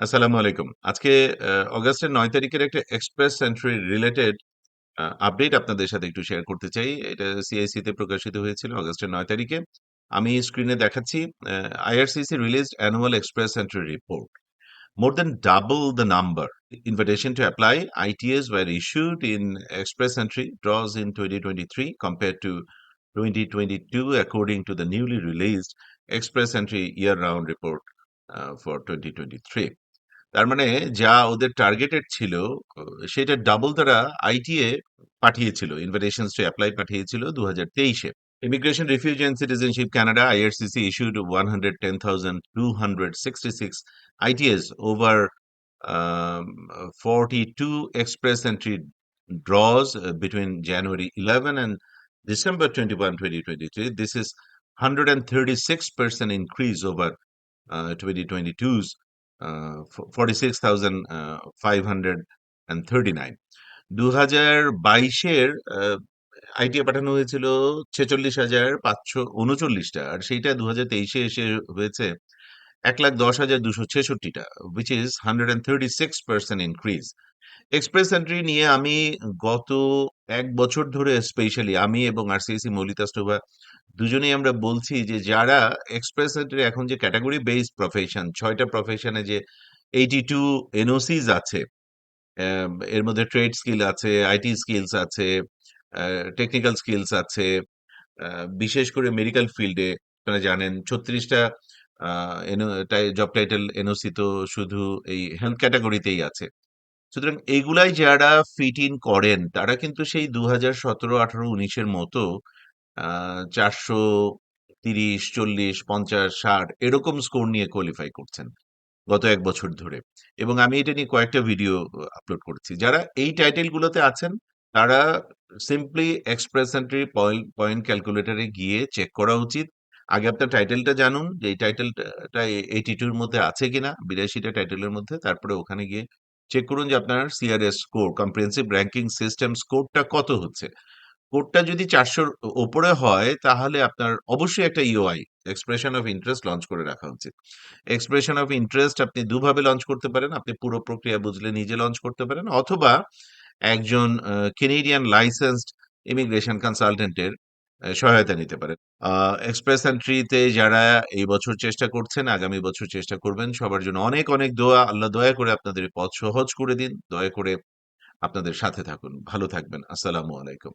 আসসালামু আলাইকুম। আজকে অগাস্টের নয় তারিখের একটা এক্সপ্রেস সেন্ট্রি রিলেটেড আপডেট আপনাদের সাথে একটু শেয়ার করতে চাই। এটা সিআইসিতে প্রকাশিত হয়েছিল অগাস্টের নয় তারিখে। আমি স্ক্রিনে দেখাচ্ছি IRCC released annual Express Entry report more than double the number invitation to apply ITAs were issued in Express Entry draws in twenty twenty three compared to twenty twenty two according to the newly released Express Entry year round report for twenty three তার মানে যা ওদের targeted ছিল অ সেটা double তারা ITA পাঠিয়েছিল। ইনভিটেশনস two apply পাঠিয়েছিল ২০২৩ এ। Immigration, Refugee and Citizenship Canada IRCC issued 110,266 ITS over um, 42 express entry draws uh, between January 11 and December 21, 2023. This is 136% increase over uh, 2022's fo- 46,539 2022 এর আইটিএ পাঠানো হয়েছিল ছেচল্লিশ হাজার পাঁচশো উনচল্লিশটা। আর সেইটা দু হাজার তেইশে এসে হয়েছে এক লাখ দশ হাজার দুশো ছেষট্টিটা which is hundred and thirty six percent increase Express Entry নিয়ে আমি গত এক বছর ধরে স্পেশালি আমি এবং আরসিএসি মৌলিতাস্তভা দুজনেই আমরা বলছি যে যারা এক্সপ্রেস এন্ট্রি এখন যে ক্যাটাগরি বেসড প্রফেশন ছয়টা প্রফেশনে যে এইটি টু এনওসিস আছে এর মধ্যে ট্রেড স্কিল আছে আইটি স্কিলস আছে টেকনিক্যাল স্কিলস আছে বিশেষ করে মেডিকেল ফিল্ডে আপনারা জানেন, ছত্রিশটা জব টাইটেল এনওসি তো শুধু এই হেলথ ক্যাটাগরিতেই আছে। সুতরাং এগুলাই যারা ফিট ইন করেন, তারা কিন্তু সেই দু হাজার সতেরো আঠারো উনিশের মতো চারশো তিরিশ, চল্লিশ, পঞ্চাশ, ষাট এরকম স্কোর নিয়ে কোয়ালিফাই করছেন গত এক বছর ধরে। এবং আমি এটা নিয়ে কয়েকটা ভিডিও আপলোড করছি। যারা এই টাইটেলগুলোতে আছেন, তারা সিম্পলি এক্সপ্রেস এন্ট্রি পয়েন্ট ক্যালকুলেটরে গিয়ে চেক করা উচিত। আগে আপনার টাইটেলটা জানুন যে এই টাইটেলটা এইটি টুর মধ্যে আছে কিনা, বিরাশিটা টাইটেলের মধ্যে, তারপরে ওখানে গিয়ে চেক করুন যে আপনার CRS score comprehensive ranking system স্কোরটা কত হচ্ছে। কোডটা যদি চারশোর ওপরে হয়, তাহলে আপনার অবশ্যই একটা EOI expression of interest launch করে রাখা উচিত। এক্সপ্রেশন অফ ইন্টারেস্ট আপনি দুভাবে লঞ্চ করতে পারেন, আপনি পুরো প্রক্রিয়া বুঝলে নিজে লঞ্চ করতে পারেন, অথবা একজন কেনেডিয়ান লাইসেন্সড ইমিগ্রেশন কনসালটেন্টের সহায়তা নিতে পারেন। এক্সপ্রেস এন্ট্রিতে যারা এই বছর চেষ্টা করছেন, আগামী বছর চেষ্টা করবেন, সবার জন্য অনেক অনেক দোয়া। আল্লাহ দয়া করে আপনাদের পথ সহজ করে দিন। দয়া করে আপনাদের সাথে থাকুন। ভালো থাকবেন। আসসালামু আলাইকুম।